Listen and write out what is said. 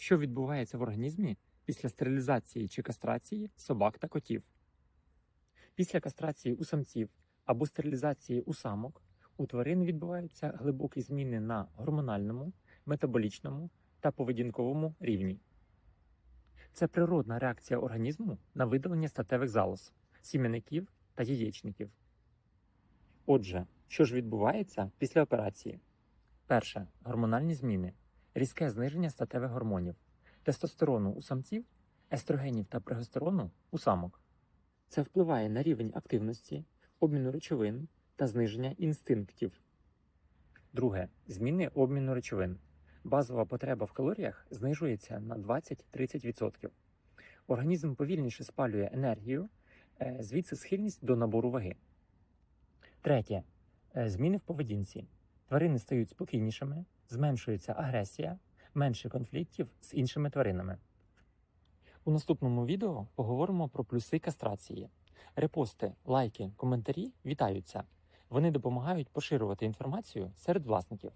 Що відбувається в організмі після стерилізації чи кастрації собак та котів? Після кастрації у самців або стерилізації у самок у тварин відбуваються глибокі зміни на гормональному, метаболічному та поведінковому рівні. Це природна реакція організму на видалення статевих залоз, сім'яників та яєчників. Отже, що ж відбувається після операції? Перше гормональні зміни, різке зниження статевих гормонів, тестостерону у самців, естрогенів та прогестерону у самок. Це впливає на рівень активності, обміну речовин та зниження інстинктів. Друге зміни обміну речовин. Базова потреба в калоріях знижується на 20-30%. Організм повільніше спалює енергію, е, звідси схильність до набору ваги. Третє. Е, Зміни в поведінці. Тварини стають спокійнішими, зменшується агресія, менше конфліктів з іншими тваринами. У наступному відео поговоримо про плюси кастрації. Репости, лайки, коментарі вітаються. Вони допомагають поширювати інформацію серед власників.